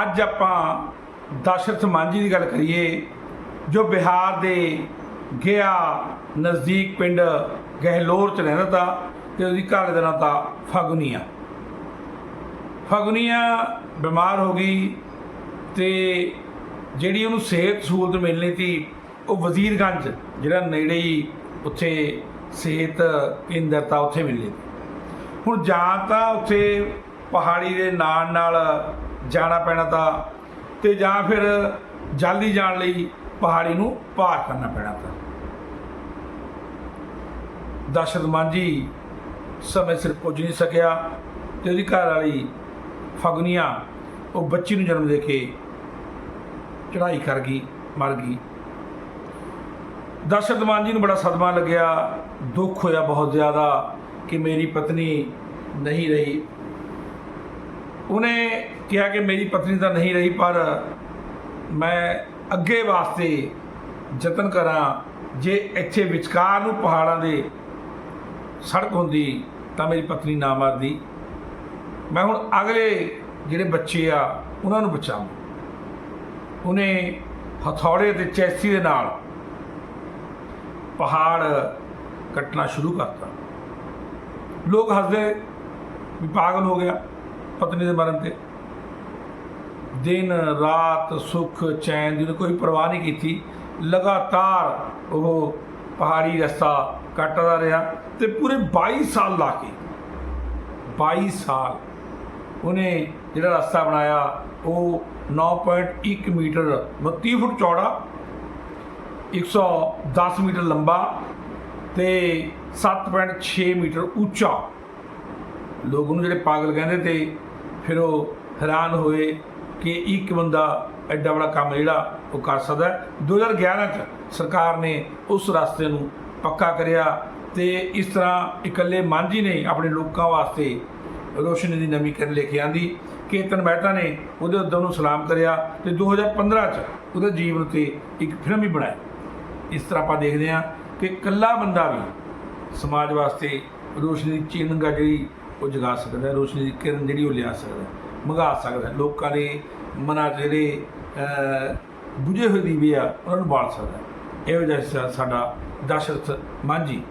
ਅੱਜ ਆਪਾਂ ਦਸ਼ਰਥ ਮਾਂਝੀ ਦੀ ਗੱਲ ਕਰੀਏ, ਜੋ ਬਿਹਾਰ ਦੇ ਗਿਆ ਨਜ਼ਦੀਕ ਪਿੰਡ ਗਹਿਲੋਰ ਚ ਰਹਿੰਦਾ ਤਾ ਤੇ ਉਹਦੀ ਘਰ ਦਾ ਨਾਂ ਤਾ ਫਗੁਨੀਆ। ਫਗੁਨੀਆ ਬਿਮਾਰ ਹੋ ਗਈ ਤੇ ਜਿਹੜੀ ਉਹਨੂੰ ਸਿਹਤ ਸਹੂਲਤ ਮਿਲਣੀ ਸੀ, ਉਹ ਵਜ਼ੀਰਗੰਜ, ਜਿਹੜਾ ਨੇੜੇ ਹੀ ਉੱਥੇ ਸਿਹਤ ਕੇਂਦਰ ਤਾਂ ਉੱਥੇ ਮਿਲਣੀ ਹੁਣ ਜਾਂ ਤਾਂ ਉੱਥੇ ਪਹਾੜੀ ਦੇ ਨਾਲ ਨਾਲ ਜਾਣਾ ਪੈਣਾ ਤਾਂ, ਤੇ ਜਾਂ ਫਿਰ ਜਲਦੀ ਜਾਣ ਲਈ ਪਹਾੜੀ ਨੂੰ ਪਾਰ ਕਰਨਾ ਪੈਣਾ ਤਾਂ। ਦਸ਼ਰਥ ਮਾਂਜੀ ਸਮੇਂ ਸਿਰ ਪੁੱਜ ਨਹੀਂ ਸਕਿਆ, ਤੇ ਉਹਦੀ ਘਰ ਵਾਲੀ ਫਗਨੀਆਂ, ਉਹ ਬੱਚੀ ਨੂੰ ਜਨਮ ਦੇ ਕੇ ਚੜ੍ਹਾਈ ਕਰ ਗਈ, ਮਰ ਗਈ। ਦਸ਼ਰਥ ਮਾਂਜੀ ਨੂੰ ਬੜਾ ਸਦਮਾ ਲੱਗਿਆ, ਦੁੱਖ ਹੋਇਆ ਬਹੁਤ ਜ਼ਿਆਦਾ ਕਿ ਮੇਰੀ ਪਤਨੀ ਨਹੀਂ ਰਹੀ। ਉਹਨੇ ਕਿਹਾ ਕਿ ਮੇਰੀ ਪਤਨੀ ਤਾਂ ਨਹੀਂ ਰਹੀ, ਪਰ ਮੈਂ ਅੱਗੇ ਵਾਸਤੇ ਯਤਨ ਕਰਾਂ, ਜੇ ਇੱਥੇ ਵਿਚਕਾਰ ਨੂੰ ਪਹਾੜਾਂ ਦੇ ਸੜਕ ਹੁੰਦੀ ਤਾਂ ਮੇਰੀ ਪਤਨੀ ਨਾ ਮਰਦੀ। ਮੈਂ ਹੁਣ ਅਗਲੇ ਜਿਹੜੇ ਬੱਚੇ ਆ, ਉਹਨਾਂ ਨੂੰ ਬਚਾਵਾਂ। ਉਹਨੇ ਹਥੌੜੇ ਤੇ ਚੈਸੀ ਦੇ ਨਾਲ ਪਹਾੜ ਕੱਟਣਾ ਸ਼ੁਰੂ ਕਰਤਾ। ਲੋਕ ਹੱਸਦੇ ਵੀ ਪਾਗਲ ਹੋ ਗਿਆ। ਪਤਨੀ ਦੇ ਮਰਨ ਤੇ। ਦਿਨ, ਰਾਤ, ਸੁੱਖ, ਚੈਨ ਦੀ ਕੋਈ ਪਰਵਾਹ ਨਹੀਂ ਕੀਤੀ, ਲਗਾਤਾਰ ਉਹ ਪਹਾੜੀ ਰਸਤਾ ਕੱਟਦਾ ਰਿਹਾ ਤੇ ਪੂਰੇ 22 ਸਾਲ ਲਾ ਕੇ 22 ਸਾਲ ਉਹਨੇ ਜਿਹੜਾ ਰਸਤਾ ਬਣਾਇਆ, ਉਹ 9.1 ਮੀਟਰ 32 ਫੁੱਟ ਚੌੜਾ 110 ਮੀਟਰ ਲੰਬਾ ਤੇ 7.6 ਮੀਟਰ ਉੱਚਾ। ਲੋਕ ਉਹਨੂੰ ਜਿਹੜੇ ਪਾਗਲ ਕਹਿੰਦੇ ਤੇ ਫਿਰ ਉਹ ਹੈਰਾਨ ਹੋਏ ਕਿ ਇੱਕ ਬੰਦਾ ਐਡਾ ਬੜਾ ਕੰਮ ਜਿਹੜਾ ਉਹ ਕਰ ਸਕਦਾ ਹੈ। 2011 ਚ ਸਰਕਾਰ ਨੇ ਉਸ ਰਸਤੇ ਨੂੰ ਪੱਕਾ ਕਰਿਆ ਤੇ ਇਸ ਤਰ੍ਹਾਂ ਇਕੱਲੇ ਮਾਂਝੀ ਨੇ ਆਪਣੇ ਲੋਕਾਂ ਵਾਸਤੇ ਰੋਸ਼ਨੀ ਦੀ ਨਵੀਂ ਕਰਨ ਲੈ ਕੇ ਆਂਦੀ ਕੇਤਨ ਮਹਿਤਾ ਨੇ ਉਹਦੇ ਉਦੋਂ ਨੂੰ ਸਲਾਮ ਕਰਿਆ ਤੇ 2015 ਚ ਉਹਦੇ ਜੀਵਨ ਤੇ ਇੱਕ ਫਿਲਮ ਵੀ ਬਣਾਈ ਇਸ ਤਰ੍ਹਾਂ ਆਪਾਂ ਦੇਖਦੇ ਹਾਂ ਕਿ ਇਕੱਲਾ ਬੰਦਾ ਵੀ ਸਮਾਜ ਵਾਸਤੇ ਰੋਸ਼ਨੀ ਦੀ ਚਿੰਨਗਾ ਜਿਹੜੀ ਉਹ ਜਗਾ ਸਕਦਾ ਹੈ ਰੋਸ਼ਨੀ ਦੀ ਕਿਰਨ ਜਿਹੜੀ ਉਹ ਲਿਆ ਸਕਦਾ ਹੈ, ਮੰਗਾ ਸਕਦਾ ਲੋਕਾਂ ਦੇ ਮਨਾਂ 'ਚ ਜਿਹੜੇ ਅਹ, ਬੁਝੇ ਹੋਏ ਦੀਵੇ ਆ ਉਹਨਾਂ ਨੂੰ ਬਾਲ ਸਕਦਾ ਇਹੋ ਜਿਹਾ ਸਾਡਾ ਦਸ਼ਰਥ ਮਾਂਝੀ